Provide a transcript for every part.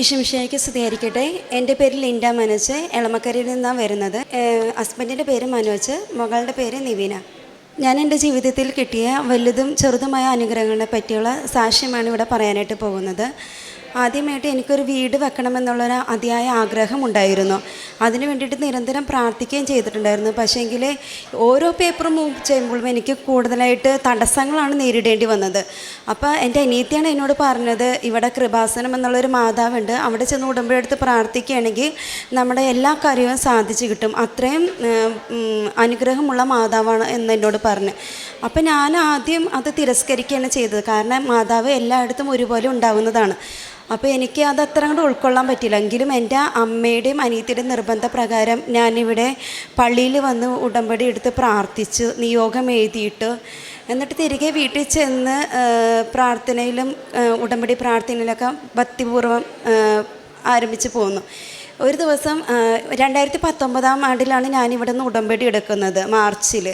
ഈശംഷയ്ക്ക് സ്തുതിയായിരിക്കട്ടെ. എന്റെ പേര് ലിൻഡ മനോജ്. എളമക്കരയിൽ നിന്നാണ് വരുന്നത്. ഹസ്ബൻഡിന്റെ പേര് മനോജ്. മകളുടെ പേര് നിവിന. ഞാൻ എന്റെ ജീവിതത്തിൽ കിട്ടിയ വലുതും ചെറുതുമായ അനുഗ്രഹങ്ങളെ പറ്റിയുള്ള സാക്ഷ്യമാണ് ഇവിടെ പറയാനായിട്ട് പോകുന്നത്. ആദ്യമായിട്ട് എനിക്കൊരു വീട് വെക്കണമെന്നുള്ളൊരു അതിയായ ആഗ്രഹം ഉണ്ടായിരുന്നു അതിന് വേണ്ടിയിട്ട് നിരന്തരം പ്രാർത്ഥിക്കുകയും ചെയ്തിട്ടുണ്ടായിരുന്നു. പക്ഷേ എങ്കിൽ ഓരോ പേപ്പറും മൂവ് ചെയ്യുമ്പോഴും എനിക്ക് കൂടുതലായിട്ട് തടസ്സങ്ങളാണ് നേരിടേണ്ടി വന്നത്. അപ്പോൾ എന്റെ അനിയത്തിയാണ് എന്നോട് പറഞ്ഞത് ഇവിടെ കൃപാസനം എന്നുള്ളൊരു മാതാവുണ്ട്. അവിടെ ചെന്ന് ഉടമ്പടിയെടുത്ത് പ്രാർത്ഥിക്കുകയാണെങ്കിൽ നമ്മുടെ എല്ലാ കാര്യവും സാധിച്ചു കിട്ടും. അത്രയും അനുഗ്രഹമുള്ള മാതാവാണ് എന്ന് എന്നോട് പറഞ്ഞു. അപ്പോൾ ഞാൻ ആദ്യം അത് തിരസ്കരിക്കുകയാണ് ചെയ്തത്. കാരണം മാതാവ് എല്ലായിടത്തും ഒരുപോലെ ഉണ്ടാവുന്നതാണ്. അപ്പോൾ എനിക്ക് അത് അത്ര അങ്ങോട്ട് ഉൾക്കൊള്ളാൻ പറ്റില്ല എങ്കിലും എന്റെ അമ്മയുടെയും അനിയത്തിയുടെയും നിർബന്ധപ്രകാരം ഞാനിവിടെ പള്ളിയിൽ വന്ന് ഉടമ്പടി എടുത്ത് പ്രാർത്ഥിച്ച് നിയോഗം എഴുതിയിട്ട് എന്നിട്ട് തിരികെ വീട്ടിൽ ചെന്ന് പ്രാർത്ഥനയിലും ഉടമ്പടി പ്രാർത്ഥനയിലൊക്കെ ഭക്തിപൂർവം ആരംഭിച്ച് പോന്നു. ഒരു ദിവസം രണ്ടായിരത്തി പത്തൊമ്പതാം ആണ്ടിലാണ് ഞാൻ ഇവിടെ നിന്ന് ഉടമ്പടി എടുക്കുന്നത് മാർച്ചിൽ.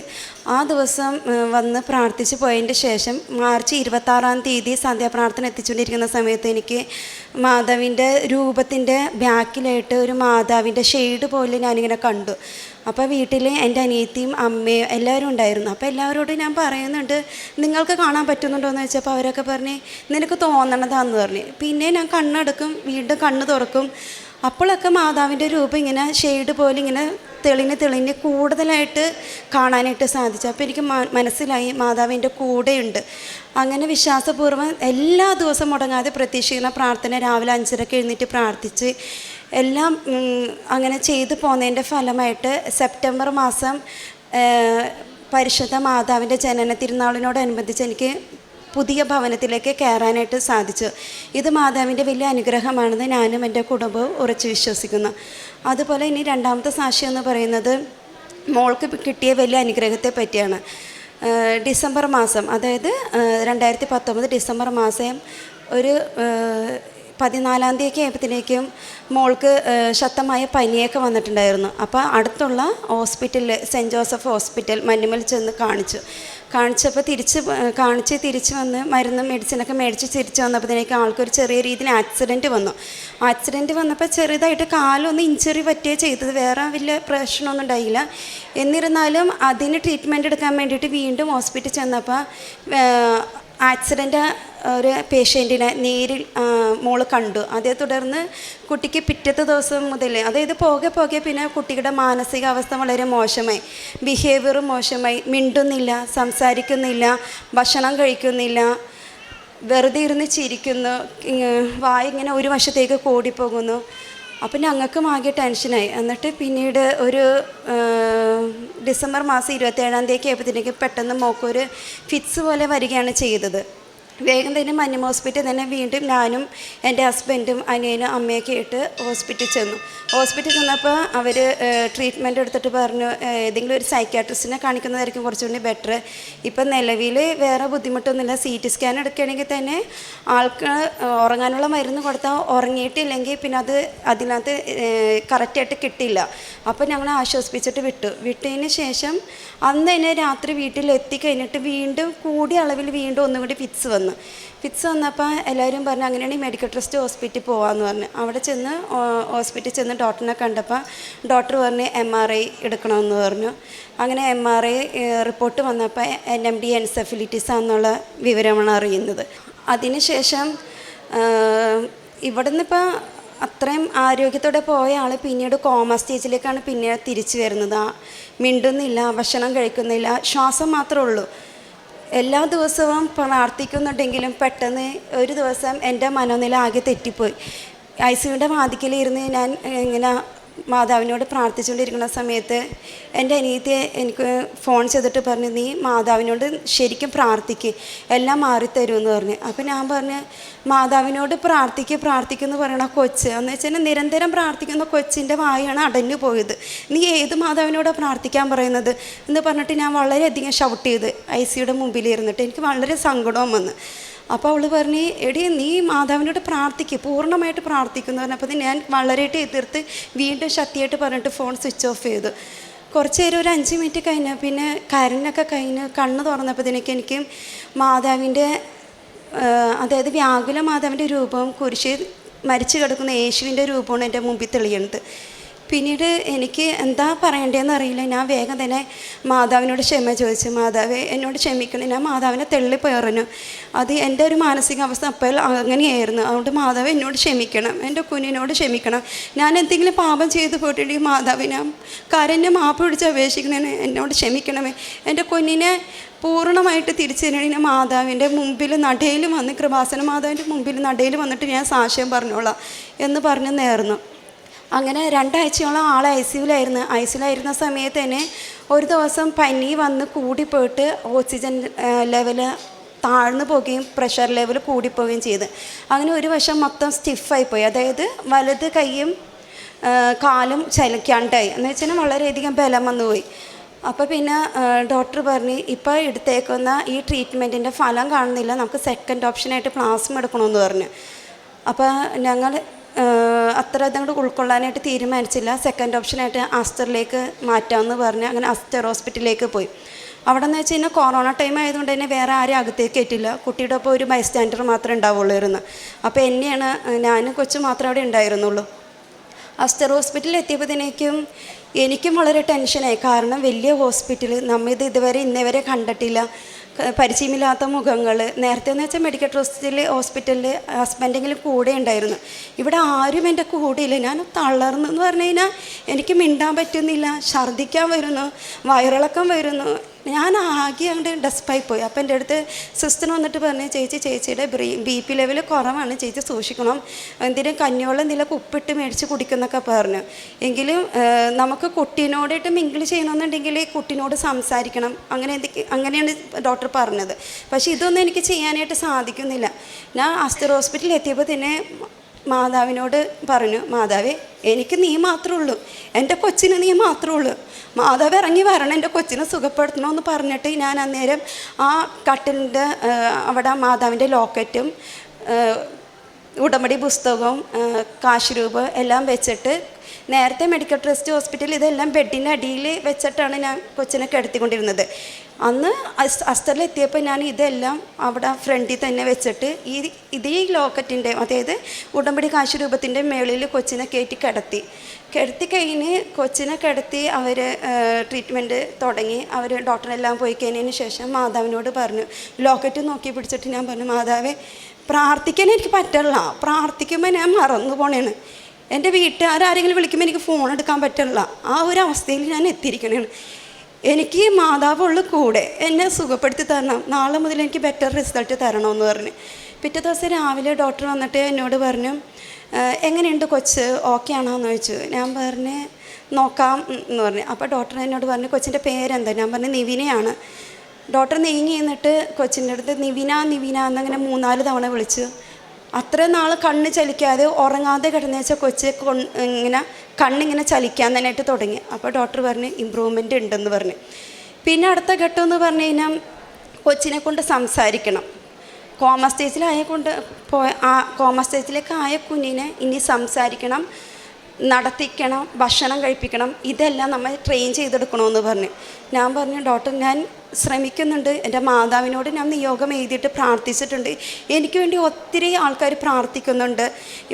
ആ ദിവസം വന്ന് പ്രാർത്ഥിച്ച് പോയതിന്റെ ശേഷം മാർച്ച് ഇരുപത്താറാം തീയതി സന്ധ്യാപ്രാർത്ഥന എത്തിച്ചുകൊണ്ടിരിക്കുന്ന സമയത്ത് എനിക്ക് മാതാവിന്റെ രൂപത്തിന്റെ ബാക്കിലായിട്ട് ഒരു മാതാവിന്റെ ഷെയ്ഡ് പോലെ ഞാനിങ്ങനെ കണ്ടു. അപ്പോൾ വീട്ടിൽ എന്റെ അനിയത്തിയും അമ്മയും എല്ലാവരും ഉണ്ടായിരുന്നു. അപ്പോൾ എല്ലാവരോടും ഞാൻ പറയുന്നുണ്ട് നിങ്ങൾക്ക് കാണാൻ പറ്റുന്നുണ്ടോ? എന്ന് വെച്ചപ്പോൾ അവരൊക്കെ പറഞ്ഞ് നിനക്ക് തോന്നണതാന്ന് പറഞ്ഞ്. പിന്നെ ഞാൻ കണ്ണടക്കും വീണ്ടും കണ്ണ് തുറക്കും. അപ്പോഴൊക്കെ മാതാവിന്റെ രൂപം ഇങ്ങനെ ഷെയ്ഡ് പോലെ ഇങ്ങനെ തെളിഞ്ഞ് തെളിഞ്ഞ് കൂടുതലായിട്ട് കാണാനായിട്ട് സാധിച്ചു. അപ്പോൾ എനിക്ക് മനസ്സിലായി മാതാവിന്റെ കൂടെയുണ്ട്. അങ്ങനെ വിശ്വാസപൂർവം എല്ലാ ദിവസവും മുടങ്ങാതെ പ്രതീക്ഷിക്കുന്ന പ്രാർത്ഥന രാവിലെ അഞ്ചരക്ക് എഴുന്നേറ്റ് പ്രാർത്ഥിച്ച് എല്ലാം അങ്ങനെ ചെയ്തു പോന്നതിന്റെ ഫലമായിട്ട് സെപ്റ്റംബർ മാസം പരിശുദ്ധ മാതാവിന്റെ ജനന തിരുനാളിനോടനുബന്ധിച്ച് എനിക്ക് പുതിയ ഭവനത്തിലേക്ക് കയറാനായിട്ട് സാധിച്ചു. ഇത് മാതാവിന്റെ വലിയ അനുഗ്രഹമാണെന്ന് ഞാനും എന്റെ കുടുംബവും ഉറച്ചു വിശ്വസിക്കുന്നു. അതുപോലെ ഇനി രണ്ടാമത്തെ സാക്ഷ്യം എന്ന് പറയുന്നത് മോൾക്ക് കിട്ടിയ വലിയ അനുഗ്രഹത്തെ പറ്റിയാണ്. ഡിസംബർ മാസം അതായത് രണ്ടായിരത്തി പത്തൊമ്പത് ഡിസംബർ മാസം ഒരു പതിനാലാം തീയതി ആയപ്പോഴത്തേക്കും മോൾക്ക് ശക്തമായ പനിയൊക്കെ വന്നിട്ടുണ്ടായിരുന്നു. അപ്പോൾ അടുത്തുള്ള ഹോസ്പിറ്റലിൽ സെന്റ് ജോസഫ് ഹോസ്പിറ്റൽ മഞ്ഞുമൽ ചെന്ന് കാണിച്ചു. കാണിച്ചപ്പോൾ തിരിച്ച് കാണിച്ച് തിരിച്ച് വന്ന് മരുന്ന് മെഡിസിനൊക്കെ മേടിച്ച് തിരിച്ച് വന്നപ്പോഴത്തേക്ക് ആൾക്കൊരു ചെറിയ രീതിയിൽ ആക്സിഡന്റ് വന്നു. ആക്സിഡന്റ് വന്നപ്പോൾ ചെറുതായിട്ട് കാലൊന്ന് ഇഞ്ചറി പറ്റുകയോ ചെയ്തത്. വേറെ വലിയ പ്രശ്നമൊന്നും ഉണ്ടായില്ല. എന്നിരുന്നാലും അതിന് ട്രീറ്റ്മെന്റ് എടുക്കാൻ വേണ്ടിയിട്ട് വീണ്ടും ഹോസ്പിറ്റലിൽ ചെന്നപ്പോൾ ആക്സിഡന്റ് ഒരു പേഷ്യന്റിനെ നേരിൽ മോൾ കണ്ടു. അതേ തുടർന്ന് കുട്ടിക്ക് പിറ്റത്തെ ദിവസം മുതൽ അതായത് പോകെ പോകെ പിന്നെ കുട്ടിയുടെ മാനസികാവസ്ഥ വളരെ മോശമായി. ബിഹേവിയർ മോശമായി. മിണ്ടുന്നില്ല സംസാരിക്കുന്നില്ല ഭക്ഷണം കഴിക്കുന്നില്ല വെറുതെ ഇരുന്ന് ചിരിക്കുന്നു വായ ഇങ്ങനെ ഒരു വശത്തേക്ക് കൂടിപ്പോകുന്നു. അപ്പം ഞങ്ങൾക്കും ആകെ ടെൻഷനായി. എന്നിട്ട് പിന്നീട് ഒരു ഡിസംബർ മാസം ഇരുപത്തേഴാം തീയതി ആയപ്പോഴത്തേക്ക് പെട്ടെന്ന് മോക്കൊരു ഫിറ്റ്സ് പോലെ വരികയാണ് ചെയ്തത്. വേഗം തന്നെ മഞ്ഞം ഹോസ്പിറ്റലിൽ തന്നെ വീണ്ടും ഞാനും എന്റെ ഹസ്ബൻഡും അനിയനും അമ്മയൊക്കെ ആയിട്ട് ഹോസ്പിറ്റലിൽ ചെന്നു. ഹോസ്പിറ്റലിൽ ചെന്നപ്പോൾ അവർ ട്രീറ്റ്മെന്റ് എടുത്തിട്ട് പറഞ്ഞു ഏതെങ്കിലും ഒരു സൈക്കാട്രിസ്റ്റിനെ കാണിക്കുന്നതായിരിക്കും കുറച്ചുകൂടി ബെറ്റർ ഇപ്പം നിലവിൽ വേറെ ബുദ്ധിമുട്ടൊന്നുമില്ല. സി ടി സ്കാൻ എടുക്കുകയാണെങ്കിൽ തന്നെ ആൾക്ക് ഉറങ്ങാനുള്ള മരുന്ന് കൊടുത്താൽ ഉറങ്ങിയിട്ടില്ലെങ്കിൽ പിന്നെ അത് അതിനകത്ത് കറക്റ്റായിട്ട് കിട്ടില്ല അപ്പോൾ ഞങ്ങൾ ആശ്വസിപ്പിച്ചിട്ട് വിട്ടു. വിട്ടതിന് ശേഷം അന്ന് തന്നെ രാത്രി വീട്ടിൽ എത്തിക്കഴിഞ്ഞിട്ട് വീണ്ടും കൂടിയ അളവിൽ വീണ്ടും ഒന്നും കൂടി ഫിറ്റ്സ് വന്നു. ഫിറ്റ്സ് വന്നപ്പോൾ എല്ലാവരും പറഞ്ഞു അങ്ങനെയാണെങ്കിൽ മെഡിക്കൽ ട്രസ്റ്റ് ഹോസ്പിറ്റലിൽ പോകാമെന്ന് പറഞ്ഞു. അവിടെ ചെന്ന് ഹോസ്പിറ്റലിൽ ചെന്ന് ഡോക്ടറിനെ കണ്ടപ്പോൾ ഡോക്ടർ പറഞ്ഞ് എം ആർ ഐ എടുക്കണമെന്ന് പറഞ്ഞു. അങ്ങനെ എം ആർ ഐ റിപ്പോർട്ട് വന്നപ്പോൾ എൻ എം ഡി എൻസെഫിലിറ്റീസ് ആണെന്നുള്ള വിവരമാണ് അറിയുന്നത്. അതിനുശേഷം ഇവിടുന്ന് ഇപ്പോൾ അത്രയും ആരോഗ്യത്തോടെ പോയ ആൾ പിന്നീട് കോമ സ്റ്റേജിലേക്കാണ് പിന്നെ തിരിച്ചു വരുന്നത്. മിണ്ടുന്നില്ല ഭക്ഷണം കഴിക്കുന്നില്ല ശ്വാസം മാത്രമേ ഉള്ളൂ. എല്ലാ ദിവസവും പ്രാർത്ഥിക്കുന്നുണ്ടെങ്കിലും പെട്ടെന്ന് ഒരു ദിവസം എന്റെ മനോനില ആകെ തെറ്റിപ്പോയി. ഐ സിയുടെ വാതിക്കലിരുന്ന് ഞാൻ ഇങ്ങനെ മാതാവിനോട് പ്രാർത്ഥിച്ചുകൊണ്ടിരിക്കുന്ന സമയത്ത് എന്റെ അനിയത്തിയെ എനിക്ക് ഫോൺ ചെയ്തിട്ട് പറഞ്ഞു നീ മാതാവിനോട് ശരിക്കും പ്രാർത്ഥിക്ക് എല്ലാം മാറിത്തരുമെന്ന് പറഞ്ഞു. അപ്പോൾ ഞാൻ പറഞ്ഞു മാതാവിനോട് പ്രാർത്ഥിക്കുക പ്രാർത്ഥിക്കുമെന്ന് പറയണ കൊച്ച് എന്ന് വെച്ചാൽ നിരന്തരം പ്രാർത്ഥിക്കുന്ന കൊച്ചിന്റെ വായാണ് അടഞ്ഞു പോയത്. നീ ഏത് മാതാവിനോടാണ് പ്രാർത്ഥിക്കാൻ പറയുന്നത്? എന്ന് പറഞ്ഞിട്ട് ഞാൻ വളരെയധികം ഷൗട്ട് ചെയ്ത് ഐ സിയുടെ മുമ്പിൽ ഇരുന്നിട്ട് എനിക്ക് വളരെ സങ്കടവും വന്നു. അപ്പോൾ അവൾ പറഞ്ഞു എടി നീ മാതാവിനോട് പ്രാർത്ഥിക്കുക പൂർണമായിട്ട് പ്രാർത്ഥിക്കുന്നു. പറഞ്ഞപ്പോൾ ഞാൻ വളരെയായിട്ട് എതിർത്ത് വീണ്ടും ശക്തിയായിട്ട് പറഞ്ഞിട്ട് ഫോൺ സ്വിച്ച് ഓഫ് ചെയ്തു. കുറച്ച് നേരം ഒരു അഞ്ച് മിനിറ്റ് കഴിഞ്ഞ പിന്നെ കരഞ്ഞൊക്കെ കഴിഞ്ഞ് കണ്ണ് തുറന്നപ്പോഴത്തേക്ക് എനിക്ക് മാതാവിന്റെ അതായത് വ്യാകുല മാതാവിന്റെ രൂപം കുരിശ് മരിച്ചു കിടക്കുന്ന യേശുവിന്റെ രൂപമാണ് എന്റെ മുമ്പിൽ തെളിയുന്നത് പിന്നീട് എനിക്ക് എന്താ പറയേണ്ടതെന്ന് അറിയില്ല. ഞാൻ വേഗം തന്നെ മാതാവിനോട് ക്ഷമ ചോദിച്ചു. മാതാവ് എന്നോട് ക്ഷമിക്കണം. ഞാൻ മാതാവിനെ തെള്ളി പറഞ്ഞു. അത് എന്റെ ഒരു മാനസികാവസ്ഥ അപ്പോൾ അങ്ങനെയായിരുന്നു. അതുകൊണ്ട് മാതാവ് എന്നോട് ക്ഷമിക്കണം. എന്റെ കുഞ്ഞിനോട് ക്ഷമിക്കണം. ഞാൻ എന്തെങ്കിലും പാപം ചെയ്തു പോയിട്ടുണ്ടെങ്കിൽ മാതാവിനെ കരഞ്ഞ് മാപ്പ് പിടിച്ച് അപേക്ഷിക്കണേ എന്നോട് ക്ഷമിക്കണമേ. എന്റെ കുഞ്ഞിനെ പൂർണമായിട്ട് തിരിച്ചറിയണ മാതാവിന്റെ മുമ്പിൽ നടയിൽ വന്ന് കൃപാസന മാതാവിന്റെ മുമ്പിൽ നടയിൽ വന്നിട്ട് ഞാൻ സാക്ഷ്യം പറഞ്ഞോളാം എന്ന് പറഞ്ഞ് നേർന്നു. അങ്ങനെ രണ്ടാഴ്ചയോളം ആൾ ഐ സിയുലായിരുന്നു ഐ സിയുലായിരുന്ന സമയത്ത് തന്നെ ഒരു ദിവസം പനി വന്ന് കൂടിപ്പോയിട്ട് ഓക്സിജൻ ലെവൽ താഴ്ന്നു പോവുകയും പ്രഷർ ലെവൽ കൂടിപ്പോവുകയും ചെയ്ത്. അങ്ങനെ ഒരു വശം മൊത്തം സ്റ്റിഫായി പോയി അതായത് വലത് കൈയും കാലും ചലിക്കാണ്ടായി. എന്ന് വെച്ചാൽ വളരെയധികം ബലം വന്നു പോയി. അപ്പോൾ പിന്നെ ഡോക്ടർ പറഞ്ഞു ഇപ്പോൾ എടുത്തേക്കുന്ന ഈ ട്രീറ്റ്മെന്റിന്റെ ഫലം കാണുന്നില്ല. നമുക്ക് സെക്കൻഡ് ഓപ്ഷനായിട്ട് പ്ലാസ്മ എടുക്കണമെന്ന് പറഞ്ഞു. അപ്പോൾ ഞങ്ങൾ അത്ര അതങ്ങോട്ട് ഉൾക്കൊള്ളാനായിട്ട് തീരുമാനിച്ചില്ല. സെക്കൻഡ് ഓപ്ഷനായിട്ട് ആസ്റ്ററിലേക്ക് മാറ്റാമെന്ന് പറഞ്ഞ് അങ്ങനെ ആസ്റ്റർ ഹോസ്പിറ്റലിലേക്ക് പോയി. അവിടെ എന്ന് വെച്ച് കഴിഞ്ഞാൽ കൊറോണ ടൈം ആയതുകൊണ്ട് തന്നെ വേറെ ആരും അകത്തേക്ക് കയറ്റില്ല. കുട്ടിയുടെ ഒപ്പം ഒരു ബൈസ്റ്റാൻഡർ മാത്രമേ ഉണ്ടാവുള്ളായിരുന്നു അപ്പോൾ എന്നെയാണ് ഞാനും കൊച്ചു മാത്രമേ അവിടെ ഉണ്ടായിരുന്നുള്ളൂ. അസ്റ്റർ ഹോസ്പിറ്റലിൽ എത്തിയപ്പോഴത്തേക്കും എനിക്കും വളരെ ടെൻഷനായി കാരണം വലിയ ഹോസ്പിറ്റൽ നമ്മിത് ഇതുവരെ ഇന്നേവരെ കണ്ടിട്ടില്ല. പരിചയമില്ലാത്ത മുഖങ്ങൾ. നേരത്തെ എന്ന് വെച്ചാൽ മെഡിക്കൽ ട്രസ്റ്റിൽ ഹോസ്പിറ്റലിൽ ഹസ്ബൻഡെങ്കിലും കൂടെ ഉണ്ടായിരുന്നു. ഇവിടെ ആരും എന്റെ കൂടെയില്ല ഞാൻ തളർന്നു എന്ന് പറഞ്ഞു കഴിഞ്ഞാൽ എനിക്ക് മിണ്ടാൻ പറ്റുന്നില്ല. ഛർദ്ദിക്കാൻ വരുന്നു. വയറിളക്കം വരുന്നു. ഞാൻ ആകെ അങ്ങോട്ട് ഡെസ്പായി പോയി. അപ്പം എന്റെ അടുത്ത് സിസ്റ്റർ വന്നിട്ട് പറഞ്ഞു ചേച്ചി ചേച്ചിയുടെ ബി പി ലെവൽ കുറവാണ്. ചേച്ചി സൂക്ഷിക്കണം. എന്തിനും കഞ്ഞിവെള്ളം എന്തെങ്കിലും ഉപ്പിട്ട് മേടിച്ച് കുടിക്കുന്നൊക്കെ പറഞ്ഞു. എങ്കിലും നമുക്ക് കുട്ടീനോടായിട്ട് മിങ്കിൾ ചെയ്യണമെന്നുണ്ടെങ്കിൽ കുട്ടീനോട് സംസാരിക്കണം. അങ്ങനെ എന്തൊക്കെ അങ്ങനെയാണ് ഡോക്ടർ പറഞ്ഞത്. പക്ഷേ ഇതൊന്നും എനിക്ക് ചെയ്യാനായിട്ട് സാധിക്കുന്നില്ല. ഞാൻ ആസ്റ്റർ ഹോസ്പിറ്റലിൽ എത്തിയപ്പോൾ തന്നെ മാതാവിനോട് പറഞ്ഞു മാതാവേ എനിക്ക് നീ മാത്രമേ ഉള്ളൂ. എന്റെ കൊച്ചിന് നീ മാത്രമേ ഉള്ളൂ. മാതാവ് ഇറങ്ങി വരണം എന്റെ കൊച്ചിനെ സുഖപ്പെടുത്തണമെന്ന് പറഞ്ഞിട്ട് ഞാൻ അന്നേരം ആ കട്ടിലിന്റെ അവിടെ മാതാവിന്റെ ലോക്കറ്റും ഉടമ്പടി പുസ്തകവും കാശ് രൂപ എല്ലാം വെച്ചിട്ട് നേരത്തെ മെഡിക്കൽ ട്രസ്റ്റ് ഹോസ്പിറ്റലിൽ ഇതെല്ലാം ബെഡിന്റെ അടിയിൽ വെച്ചിട്ടാണ് ഞാൻ കൊച്ചിനെ കിടത്തിക്കൊണ്ടിരുന്നത്. അന്ന് അസ് എത്തിയപ്പോൾ ഞാൻ ഇതെല്ലാം അവിടെ ഫ്രണ്ടിൽ തന്നെ വെച്ചിട്ട് ഈ ഇതേ ലോക്കറ്റിന്റെ അതായത് ഉടമ്പടി കാശ് രൂപത്തിന്റെ മേളിൽ കൊച്ചിനെ കയറ്റി കിടത്തി. കിടത്തി കഴിഞ്ഞ് കൊച്ചിനെ കിടത്തി അവർ ട്രീറ്റ്മെന്റ് തുടങ്ങി. അവർ ഡോക്ടറെല്ലാം പോയി കഴിഞ്ഞതിന് ശേഷം മാതാവിനോട് പറഞ്ഞു. ലോക്കറ്റ് നോക്കി പിടിച്ചിട്ട് ഞാൻ പറഞ്ഞു മാതാവേ പ്രാർത്ഥിക്കാൻ എനിക്ക് പറ്റില്ല പ്രാർത്ഥിക്കുമ്പോൾ ഞാൻ മറന്നു പോണേണ്. എന്റെ വീട്ടുകാരെങ്കിലും വിളിക്കുമ്പോൾ എനിക്ക് ഫോൺ എടുക്കാൻ പറ്റില്ല ആ ഒരു അവസ്ഥയിൽ ഞാൻ എത്തിയിരിക്കണേണ്. എനിക്ക് മാതാവുള്ള കൂടെ എന്നെ സുഖപ്പെടുത്തി തരണം. നാളെ മുതൽ എനിക്ക് ബെറ്റർ റിസൾട്ട് തരണമെന്ന് പറഞ്ഞു. പിറ്റേ ദിവസം രാവിലെ ഡോക്ടർ വന്നിട്ട് എന്നോട് പറഞ്ഞു എങ്ങനെയുണ്ട് കൊച്ച്? ഓക്കെ ആണോ എന്ന് ചോദിച്ചു. ഞാൻ പറഞ്ഞ് നോക്കാം എന്ന് പറഞ്ഞു. അപ്പോൾ ഡോക്ടർ എന്നോട് പറഞ്ഞു കൊച്ചിന്റെ പേരെന്താ? ഞാൻ പറഞ്ഞു നിവിനയാണ്. ഡോക്ടർ നീങ്ങി നിന്നിട്ട് കൊച്ചിന്റെ അടുത്ത് നിവിന നിവിന എന്നങ്ങനെ മൂന്നാൽ തവണ വിളിച്ചു. അത്ര നാൾ കണ്ണ് ചലിക്കാതെ ഉറങ്ങാതെ കിടന്നു വെച്ചാൽ കൊച്ച് ഇങ്ങനെ കണ്ണിങ്ങനെ ചലിക്കാൻ തന്നെയായിട്ട് തുടങ്ങി. അപ്പോൾ ഡോക്ടർ പറഞ്ഞ് ഇമ്പ്രൂവ്മെന്റ് ഉണ്ടെന്ന് പറഞ്ഞു. പിന്നെ അടുത്ത ഘട്ടം എന്ന് പറഞ്ഞു കഴിഞ്ഞാൽ കൊച്ചിനെ കൊണ്ട് സംസാരിക്കണം. കോമ സ്റ്റേജിലായ കൊണ്ട് പോയ ആ കോമ സ്റ്റേജിലേക്ക് ആയ കുഞ്ഞിനെ ഇനി സംസാരിക്കണം. നടത്തിക്കണം ഭക്ഷണം കഴിപ്പിക്കണം ഇതെല്ലാം നമ്മൾ ട്രെയിൻ ചെയ്തെടുക്കണമെന്ന് പറഞ്ഞു. ഞാൻ പറഞ്ഞു ഡോക്ടർ ഞാൻ ശ്രമിക്കുന്നുണ്ട്. എന്റെ മാതാവിനോട് ഞാൻ നിയോഗം എഴുതിയിട്ട് പ്രാർത്ഥിച്ചിട്ടുണ്ട്. എനിക്ക് വേണ്ടി ഒത്തിരി ആൾക്കാർ പ്രാർത്ഥിക്കുന്നുണ്ട്.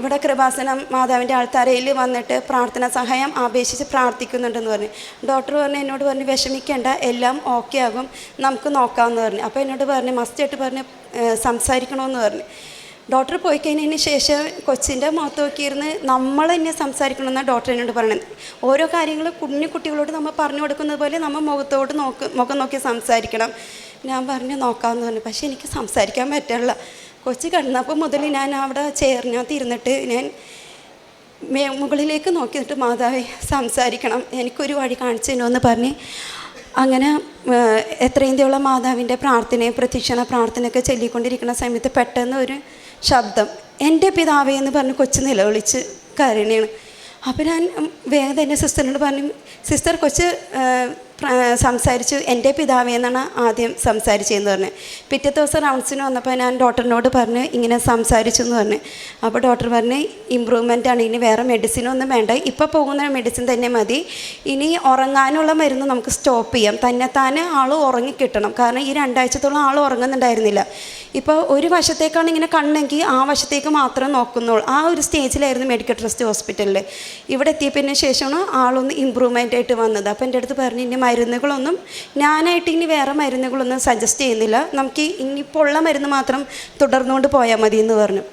ഇവിടെ കൃപാസനം മാതാവിന്റെ ആൾത്താരയിൽ വന്നിട്ട് പ്രാർത്ഥന സഹായം അപേക്ഷിച്ച് പ്രാർത്ഥിക്കുന്നുണ്ടെന്ന് പറഞ്ഞു. ഡോക്ടർ പറഞ്ഞു എന്നോട് പറഞ്ഞു വിഷമിക്കേണ്ട എല്ലാം ഓക്കെ ആകും. നമുക്ക് നോക്കാമെന്ന് പറഞ്ഞു. അപ്പോൾ എന്നോട് പറഞ്ഞു മസ്റ്റായിട്ട് പറഞ്ഞ് സംസാരിക്കണമെന്ന് പറഞ്ഞു. ഡോക്ടർ പോയി കഴിഞ്ഞതിന് ശേഷം കൊച്ചിന്റെ മുഖത്ത് നോക്കിയിരുന്ന് നമ്മൾ തന്നെ സംസാരിക്കണമെന്നാണ് ഡോക്ടർ എന്നോട് പറയുന്നത് ഓരോ കാര്യങ്ങൾ കുഞ്ഞു കുട്ടികളോട് നമ്മൾ പറഞ്ഞു കൊടുക്കുന്നത് പോലെ നമ്മൾ മുഖത്തോട് നോക്ക് മുഖം നോക്കി സംസാരിക്കണം. ഞാൻ പറഞ്ഞു നോക്കാമെന്ന് പറഞ്ഞു. പക്ഷേ എനിക്ക് സംസാരിക്കാൻ പറ്റില്ല കൊച്ചു കിടന്നപ്പോൾ മുതൽ ഞാൻ അവിടെ ചേർന്നകത്ത് ഇരുന്നിട്ട് ഞാൻ മുകളിലേക്ക് നോക്കിയിട്ട് മാതാവേ സംസാരിക്കണം. എനിക്കൊരു വഴി കാണിച്ചു തരുമെന്ന് പറഞ്ഞ് അങ്ങനെ എത്രയും മാതാവിന്റെ പ്രാർത്ഥനയും പ്രത്യക്ഷണ പ്രാർത്ഥനയൊക്കെ ചൊല്ലിക്കൊണ്ടിരിക്കുന്ന സമയത്ത് പെട്ടെന്ന് ഒരു ശബ്ദം. എന്റെ പിതാവേ എന്ന് പറഞ്ഞ് കൊച്ചു നിലവിളിച്ച് കരയണയാണ് അപ്പോൾ ഞാൻ വേഗം തന്നെ സിസ്റ്ററിനോട് പറഞ്ഞു സിസ്റ്റർ കൊച്ച് സംസാരിച്ചു എന്റെ പിതാവേ എന്നാണ് ആദ്യം സംസാരിച്ചതെന്ന് പറഞ്ഞു. പിറ്റേ ദിവസം റൗണ്ട്സിന് വന്നപ്പോൾ ഞാൻ ഡോക്ടറിനോട് പറഞ്ഞു ഇങ്ങനെ സംസാരിച്ചു എന്ന് പറഞ്ഞു. അപ്പോൾ ഡോക്ടർ പറഞ്ഞ് ഇമ്പ്രൂവ്മെന്റ് ആണ് ഇനി വേറെ മെഡിസിനൊന്നും വേണ്ട. ഇപ്പോൾ പോകുന്ന മെഡിസിൻ തന്നെ മതി. ഇനി ഉറങ്ങാനുള്ള മരുന്ന് നമുക്ക് സ്റ്റോപ്പ് ചെയ്യാം. തന്നെത്താനെ ആൾ ഉറങ്ങിക്കിട്ടണം കാരണം ഈ രണ്ടാഴ്ചത്തോളം ആൾ ഉറങ്ങുന്നുണ്ടായിരുന്നില്ല. ഇപ്പോൾ ഒരു വശത്തേക്കാണ് ഇങ്ങനെ കണ്ണെങ്കിൽ ആ വശത്തേക്ക് മാത്രം നോക്കുന്നുള്ളൂ. ആ ഒരു സ്റ്റേജിലായിരുന്നു മെഡിക്കൽ ട്രസ്റ്റ് ഹോസ്പിറ്റലിൽ ഇവിടെ എത്തിയതിന് ശേഷമാണ് ആളൊന്ന് ഇമ്പ്രൂവ്മെന്റ് ആയിട്ട് വന്നത്. അപ്പോൾ എന്റെ അടുത്ത് പറഞ്ഞു ഇനി മരുന്നുകളൊന്നും ഞാനായിട്ട് ഇനി വേറെ മരുന്നുകളൊന്നും സജസ്റ്റ് ചെയ്യുന്നില്ല. നമുക്ക് ഇനിയിപ്പോൾ ഉള്ള മരുന്ന് മാത്രം തുടർന്നുകൊണ്ട് പോയാൽ മതി എന്ന് പറഞ്ഞു.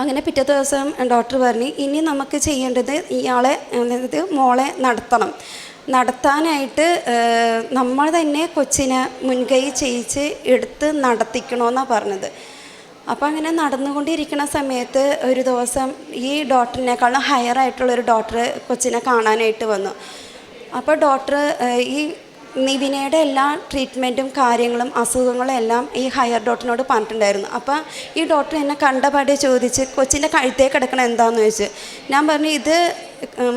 അങ്ങനെ പിറ്റേ ദിവസം ഡോക്ടർ പറഞ്ഞു ഇനി നമുക്ക് ചെയ്യേണ്ടത് ഇയാളെ അതായത് മോളെ നടത്തണം. നടത്താനായിട്ട് നമ്മൾ തന്നെ കൊച്ചിനെ മുൻകൈ ചെയ്യിച്ച് എടുത്ത് നടത്തിക്കണമെന്നാണ് പറഞ്ഞത്. അപ്പോൾ അങ്ങനെ നടന്നുകൊണ്ടിരിക്കുന്ന സമയത്ത് ഒരു ദിവസം ഈ ഡോക്ടറിനേക്കാളും ഹയർ ആയിട്ടുള്ള ഒരു ഡോക്ടർ കൊച്ചിനെ കാണാനായിട്ട് വന്നു. അപ്പോൾ ഡോക്ടർ ഈ നിവിനയുടെ എല്ലാ ട്രീറ്റ്മെന്റും കാര്യങ്ങളും അസുഖങ്ങളും എല്ലാം ഈ ഹയർ ഡോക്ടറിനോട് പറഞ്ഞിട്ടുണ്ടായിരുന്നു. അപ്പോൾ ഈ ഡോക്ടർ എന്നെ കണ്ടപാടെ ചോദിച്ച് കൊച്ചിന്റെ കഴുത്തേ കിടക്കണ എന്താണെന്ന് ചോദിച്ചു? ഞാൻ പറഞ്ഞു ഇത്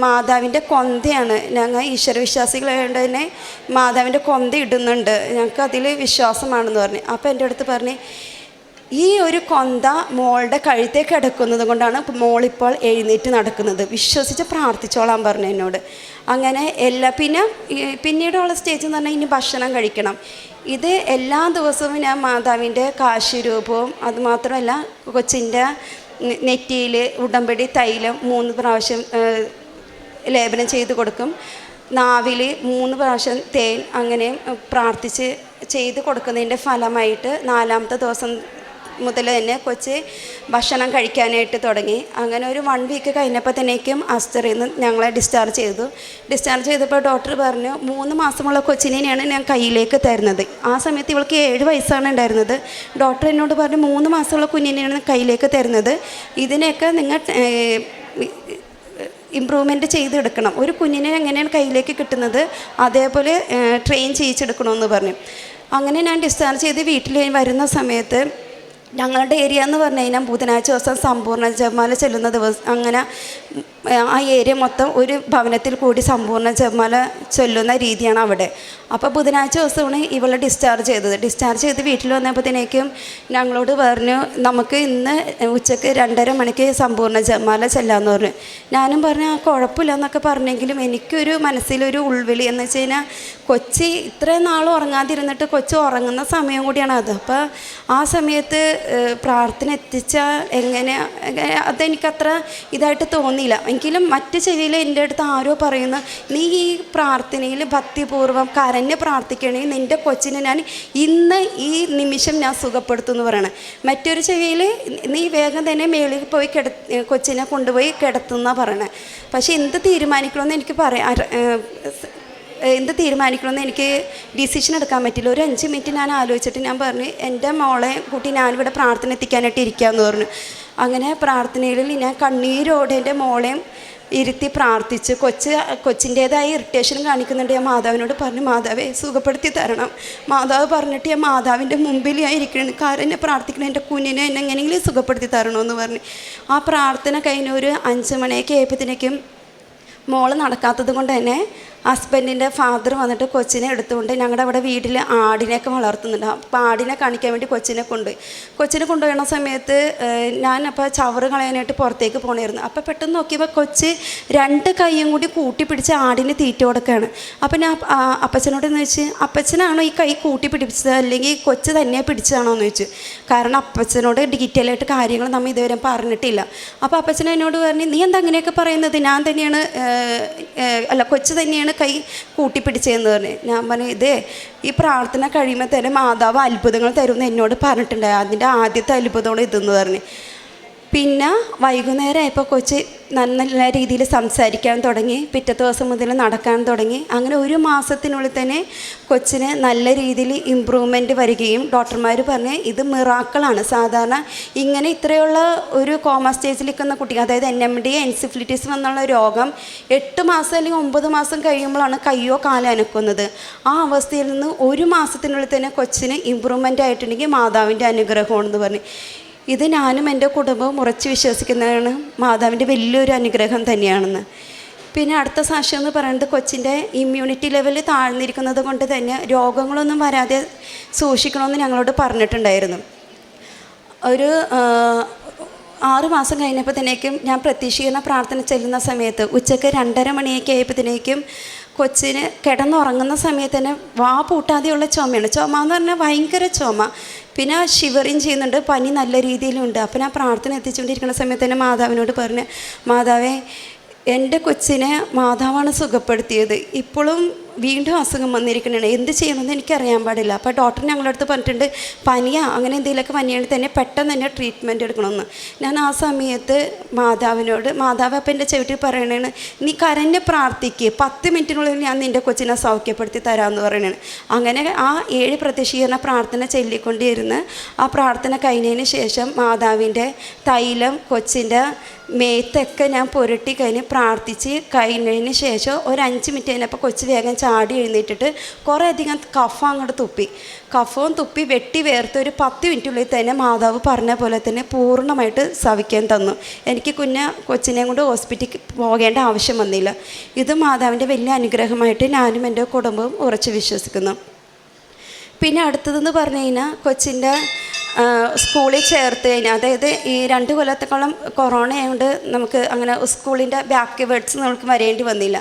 മാതാവിന്റെ കൊന്തയാണ്. ഞങ്ങൾ ഈശ്വരവിശ്വാസികളായതുകൊണ്ട് തന്നെ മാതാവിന്റെ കൊന്ത ഇടുന്നുണ്ട്. ഞങ്ങൾക്ക് അതിൽ വിശ്വാസമാണെന്ന് പറഞ്ഞു. അപ്പോൾ എന്റെ അടുത്ത് പറഞ്ഞു ഈ ഒരു കൊന്ത മോളുടെ കഴുത്തേ കിടക്കുന്നത് കൊണ്ടാണ് മോളിപ്പോൾ എഴുന്നേറ്റ് നടക്കുന്നത്. വിശ്വസിച്ച് പ്രാർത്ഥിച്ചോളാം പറഞ്ഞു എന്നോട്. അങ്ങനെ എല്ലാ പിന്നെ പിന്നീടുള്ള സ്റ്റേജ് എന്ന് പറഞ്ഞാൽ ഇനി ഭക്ഷണം കഴിക്കണം. ഇത് എല്ലാ ദിവസവും ഞാൻ മാതാവിന്റെ കാശുരൂപവും അതുമാത്രമല്ല കൊച്ചിന്റെ നെറ്റിയിൽ ഉടമ്പടി തൈലം മൂന്ന് പ്രാവശ്യം ലേപനം ചെയ്ത് കൊടുക്കും. നാവിൽ മൂന്ന് പ്രാവശ്യം തേൻ അങ്ങനെ പ്രാർത്ഥിച്ച് ചെയ്ത് കൊടുക്കുന്നതിന്റെ ഫലമായിട്ട് നാലാമത്തെ ദിവസം മുതൽ തന്നെ കൊച്ച് ഭക്ഷണം കഴിക്കാനായിട്ട് തുടങ്ങി. അങ്ങനെ ഒരു വൺ വീക്ക് കഴിഞ്ഞപ്പോൾ തന്നേക്കും അസ്റ്ററിൽ നിന്ന് ഞങ്ങളെ ഡിസ്ചാർജ് ചെയ്തു. ഡിസ്ചാർജ് ചെയ്തപ്പോൾ ഡോക്ടർ പറഞ്ഞു മൂന്ന് മാസമുള്ള കൊച്ചിനെയാണ് ഞാൻ കയ്യിലേക്ക് തരുന്നത്. ആ സമയത്ത് ഇവൾക്ക് ഏഴ് വയസ്സാണ് ഉണ്ടായിരുന്നത്. ഡോക്ടർ എന്നോട് പറഞ്ഞു മൂന്ന് മാസമുള്ള കുഞ്ഞിനെയാണ് കയ്യിലേക്ക് തരുന്നത്. ഇതിനെയൊക്കെ നിങ്ങൾ ഇമ്പ്രൂവ്മെന്റ് ചെയ്തെടുക്കണം. ഒരു കുഞ്ഞിനെ എങ്ങനെയാണ് കയ്യിലേക്ക് കിട്ടുന്നത്? അതേപോലെ ട്രെയിൻ ചെയ്യിച്ചെടുക്കണമെന്ന് പറഞ്ഞു. അങ്ങനെ ഞാൻ ഡിസ്ചാർജ് ചെയ്ത് വീട്ടിൽ വരുന്ന സമയത്ത് ഞങ്ങളുടെ ഏരിയ എന്ന് പറഞ്ഞു കഴിഞ്ഞാൽ ബുധനാഴ്ച ദിവസം സമ്പൂർണ ജപമാല ചെല്ലുന്ന ദിവസം അങ്ങനെ ആ ഏരിയ മൊത്തം ഒരു ഭവനത്തിൽ കൂടി സമ്പൂർണ ജപമാല ചൊല്ലുന്ന രീതിയാണ് അവിടെ. അപ്പോൾ ബുധനാഴ്ച ദിവസമാണ് ഇവളെ ഡിസ്ചാർജ് ചെയ്തത്. ഡിസ്ചാർജ് ചെയ്ത് വീട്ടിൽ വന്നപ്പോഴത്തേക്കും ഞങ്ങളോട് പറഞ്ഞു നമുക്ക് ഇന്ന് ഉച്ചയ്ക്ക് രണ്ടര മണിക്ക് സമ്പൂർണ ജപമാല ചെല്ലാമെന്ന് പറഞ്ഞു. ഞാനും പറഞ്ഞു ആ കുഴപ്പമില്ല എന്നൊക്കെ പറഞ്ഞെങ്കിലും എനിക്കൊരു മനസ്സിലൊരു ഉൾവിളി എന്ന് വെച്ച് കഴിഞ്ഞാൽ കൊച്ചി ഇത്രയും നാൾ ഉറങ്ങാതിരുന്നിട്ട് കൊച്ചു ഉറങ്ങുന്ന സമയം കൂടിയാണ് അത്. അപ്പോൾ ആ സമയത്ത് പ്രാർത്ഥന എത്തിച്ചാൽ എങ്ങനെ അതെനിക്കത്ര ഇതായിട്ട് തോന്നിയില്ല. എങ്കിലും മറ്റ് ചെവിയിൽ എന്റെ അടുത്ത് ആരോ പറയുന്നു നീ ഈ പ്രാർത്ഥനയിൽ ഭക്തിപൂർവം കരഞ്ഞ് പ്രാർത്ഥിക്കണേ നിന്റെ കൊച്ചിനെ ഞാൻ ഇന്ന് ഈ നിമിഷം ഞാൻ സുഖപ്പെടുത്തും എന്ന് പറയണം. മറ്റൊരു ചെവിയിൽ നീ വേഗം തന്നെ മേളിൽ പോയി കിട കൊച്ചിനെ കൊണ്ടുപോയി കിടത്തുന്ന പറയണേ. പക്ഷേ എന്ത് തീരുമാനിക്കണമെന്ന് എനിക്ക് പറയാം എന്ത് തീരുമാനിക്കണമെന്ന് എനിക്ക് ഡിസിഷൻ എടുക്കാൻ പറ്റില്ല. ഒരു അഞ്ച് മിനിറ്റ് ഞാൻ ആലോചിച്ചിട്ട് ഞാൻ പറഞ്ഞു എന്റെ മോളെ കൂട്ടി ഞാനിവിടെ പ്രാർത്ഥന എത്തിക്കാനായിട്ട് ഇരിക്കാമെന്ന് പറഞ്ഞു. അങ്ങനെ പ്രാർത്ഥനയിൽ ഞാൻ കണ്ണീരോടെ എന്റെ മോളെയും ഇരുത്തി പ്രാർത്ഥിച്ച് കൊച്ച് കൊച്ചിന്റേതായ ഇറിറ്റേഷൻ കാണിക്കുന്നുണ്ട്. ഞാൻ മാതാവിനോട് പറഞ്ഞു മാതാവെ സുഖപ്പെടുത്തി തരണം. മാതാവ് പറഞ്ഞിട്ട് ഞാൻ മാതാവിന്റെ മുമ്പിൽ ഞാൻ ഇരിക്കണം കാരണം എന്നെ പ്രാർത്ഥിക്കണം എന്റെ കുഞ്ഞിനെ എന്നെ എങ്ങനെയെങ്കിലും സുഖപ്പെടുത്തി തരണമെന്ന് പറഞ്ഞു. ആ പ്രാർത്ഥന കഴിഞ്ഞ ഒരു അഞ്ച് മണിയൊക്കെ ആയപ്പോഴത്തേക്കും മോൾ നടക്കാത്തത് കൊണ്ട് തന്നെ ഹസ്ബൻഡിന്റെ ഫാദർ വന്നിട്ട് കൊച്ചിനെ എടുത്തുകൊണ്ട് ഞങ്ങളുടെ അവിടെ വീട്ടിൽ ആടിനെയൊക്കെ വളർത്തുന്നുണ്ട്. അപ്പോൾ ആടിനെ കാണിക്കാൻ വേണ്ടി കൊച്ചിനെ കൊണ്ടുപോയി കൊച്ചിനെ കൊണ്ടുപോകുന്ന സമയത്ത് ഞാൻ അപ്പോൾ ചവറ് കളയാനായിട്ട് പുറത്തേക്ക് പോകണമായിരുന്നു അപ്പോൾ പെട്ടെന്ന് നോക്കിയപ്പോൾ കൊച്ച് രണ്ട് കൈയും കൂടി കൂട്ടി പിടിച്ച് ആടിന് തീറ്റ കൊടുക്കുകയാണ് അപ്പോൾ ഞാൻ അപ്പച്ചനോട് എന്ന് വെച്ച് അപ്പച്ചനാണോ ഈ കൈ കൂട്ടി പിടിച്ചത് അല്ലെങ്കിൽ കൊച്ച് തന്നെ പിടിച്ചതാണോ? എന്ന് ചോദിച്ചു. കാരണം അപ്പച്ചനോട് ഡീറ്റെയിൽ ആയിട്ട് കാര്യങ്ങൾ നമ്മൾ ഇതുവരെ പറഞ്ഞിട്ടില്ല. അപ്പോൾ അപ്പച്ചൻ എന്നോട് പറഞ്ഞു നീ എന്താ അങ്ങനെയൊക്കെ പറയുന്നത്? ഞാൻ തന്നെയാണ് അല്ല കൊച്ചു തന്നെയാണ് കൈ കൂട്ടിപ്പിടിച്ചതെന്ന് പറഞ്ഞു. ഞാൻ പറഞ്ഞു ഇതേ ഈ പ്രാർത്ഥന കഴിയുമ്പോൾ തന്നെ മാതാവ് അത്ഭുതങ്ങൾ തരുമെന്ന് എന്നോട് പറഞ്ഞിട്ടുണ്ടായി. അതിന്റെ ആദ്യത്തെ അത്ഭുതമാണ് ഇതെന്ന് പറഞ്ഞു. പിന്നെ വൈകുന്നേരം ആയപ്പോൾ കൊച്ച് നല്ല നല്ല രീതിയിൽ സംസാരിക്കാൻ തുടങ്ങി. പിറ്റത്തെ ദിവസം മുതൽ നടക്കാൻ തുടങ്ങി. അങ്ങനെ ഒരു മാസത്തിനുള്ളിൽ തന്നെ കൊച്ചിന് നല്ല രീതിയിൽ ഇമ്പ്രൂവ്മെന്റ് വരികയും ഡോക്ടർമാർ പറഞ്ഞ് ഇത് മിറാക്കളാണ്. സാധാരണ ഇങ്ങനെ ഇത്രയുള്ള ഒരു കോമ സ്റ്റേജിൽ നിൽക്കുന്ന കുട്ടി അതായത് എൻ എം ഡി എൻസിഫിലിറ്റീസ് എന്നുള്ള രോഗം എട്ട് മാസം അല്ലെങ്കിൽ ഒമ്പത് മാസം കഴിയുമ്പോഴാണ് കയ്യോ കാലോ അനക്കുന്നത്. ആ അവസ്ഥയിൽ നിന്ന് ഒരു മാസത്തിനുള്ളിൽ തന്നെ കൊച്ചിന് ഇമ്പ്രൂവ്മെന്റ് ആയിട്ടുണ്ടെങ്കിൽ മാതാവിന്റെ അനുഗ്രഹമാണെന്ന് പറഞ്ഞു. ഇത് ഞാനും എന്റെ കുടുംബവും ഉറച്ചു വിശ്വസിക്കുന്നതാണ്. മാതാവിന്റെ വലിയൊരു അനുഗ്രഹം തന്നെയാണെന്ന്. പിന്നെ അടുത്ത സാക്ഷ്യം എന്ന് പറയുന്നത് കൊച്ചിന്റെ ഇമ്മ്യൂണിറ്റി ലെവൽ താഴ്ന്നിരിക്കുന്നത് കൊണ്ട് തന്നെ രോഗങ്ങളൊന്നും വരാതെ സൂക്ഷിക്കണമെന്ന് ഞങ്ങളോട് പറഞ്ഞിട്ടുണ്ടായിരുന്നു. ഒരു ആറ് മാസം കഴിഞ്ഞപ്പോഴത്തേക്കും ഞാൻ പ്രതീക്ഷിക്കുന്ന പ്രാർത്ഥന ചെല്ലുന്ന സമയത്ത് ഉച്ചയ്ക്ക് രണ്ടര മണിയൊക്കെ ആയപ്പോഴത്തേക്കും കൊച്ചിന് കിടന്നുറങ്ങുന്ന സമയത്ത് തന്നെ വാ പൂട്ടാതെയുള്ള ചുമയാണ്. ചുമ എന്ന് പറഞ്ഞാൽ ഭയങ്കര ചുമ. പിന്നെ ഷിവറിങ് ചെയ്യുന്നുണ്ട്. പനി നല്ല രീതിയിലുണ്ട്. അപ്പം ഞാൻ പ്രാർത്ഥന എത്തിച്ചുകൊണ്ടിരിക്കുന്ന സമയത്ത് തന്നെ മാതാവിനോട് പറഞ്ഞ് മാതാവേ എന്റെ കൊച്ചിനെ മാതാവാണ് സുഖപ്പെടുത്തിയത്. ഇപ്പോഴും വീണ്ടും അസുഖം വന്നിരിക്കുന്നതാണ് എന്ത് ചെയ്യണമെന്ന് എനിക്കറിയാൻ പാടില്ല. അപ്പോൾ ഡോക്ടർ ഞങ്ങളുടെ അടുത്ത് പറഞ്ഞിട്ടുണ്ട് പനിയാ അങ്ങനെ എന്തെങ്കിലുമൊക്കെ പനിയാണെങ്കിൽ തന്നെ പെട്ടെന്ന് തന്നെ ട്രീറ്റ്മെന്റ് എടുക്കണമെന്ന് ഞാൻ ആ സമയത്ത് മാതാവിനോട് മാതാവ് അപ്പം എന്റെ ചവിട്ടിൽ പറയണേണ് നീ കരഞ്ഞ് പ്രാർത്ഥിക്കുക പത്ത് മിനിറ്റിനുള്ളിൽ ഞാൻ നിന്റെ കൊച്ചിനെ സൗഖ്യപ്പെടുത്തി തരാമെന്ന് പറയണേണ്. അങ്ങനെ ആ ഏഴ് പ്രത്യക്ഷീകരണ പ്രാർത്ഥന ചൊല്ലിക്കൊണ്ടിരുന്ന് ആ പ്രാർത്ഥന കഴിഞ്ഞതിന് ശേഷം മാതാവിന്റെ തൈലം കൊച്ചിന്റെ മേത്തൊക്കെ ഞാൻ പുരട്ടി കഴിഞ്ഞ് പ്രാർത്ഥിച്ച് കഴിഞ്ഞതിന് ശേഷം ഒരു അഞ്ച് മിനിറ്റ് കഴിഞ്ഞപ്പോൾ കൊച്ചു വേഗം ചാടി എഴുന്നേറ്റിട്ട് കുറേ അധികം കഫം അങ്ങോട്ട് തുപ്പി. കഫവും തുപ്പി വെട്ടി വേർത്ത് ഒരു പത്ത് മിനിറ്റുള്ളിൽ തന്നെ മാതാവ് പറഞ്ഞ പോലെ തന്നെ പൂർണമായിട്ട് സവിക്കാൻ തന്നു. എനിക്ക് കുഞ്ഞ കൊച്ചിനെയും കൊണ്ട് ഹോസ്പിറ്റലിൽ പോകേണ്ട ആവശ്യം വന്നില്ല. ഇത് മാതാവിന്റെ വലിയ അനുഗ്രഹമായിട്ട് ഞാനും എന്റെ കുടുംബവും ഉറച്ചു വിശ്വസിക്കുന്നു. പിന്നെ അടുത്തതെന്ന് പറഞ്ഞു കഴിഞ്ഞാൽ കൊച്ചിന്റെ സ്കൂളിൽ ചേർത്ത് കഴിഞ്ഞാൽ അതായത് ഈ രണ്ട് കൊല്ലത്തോളം കൊറോണ ആയതുകൊണ്ട് നമുക്ക് അങ്ങനെ സ്കൂളിന്റെ ബാക്ക് വേർഡ്സ് നമുക്ക് വരേണ്ടി വന്നില്ല.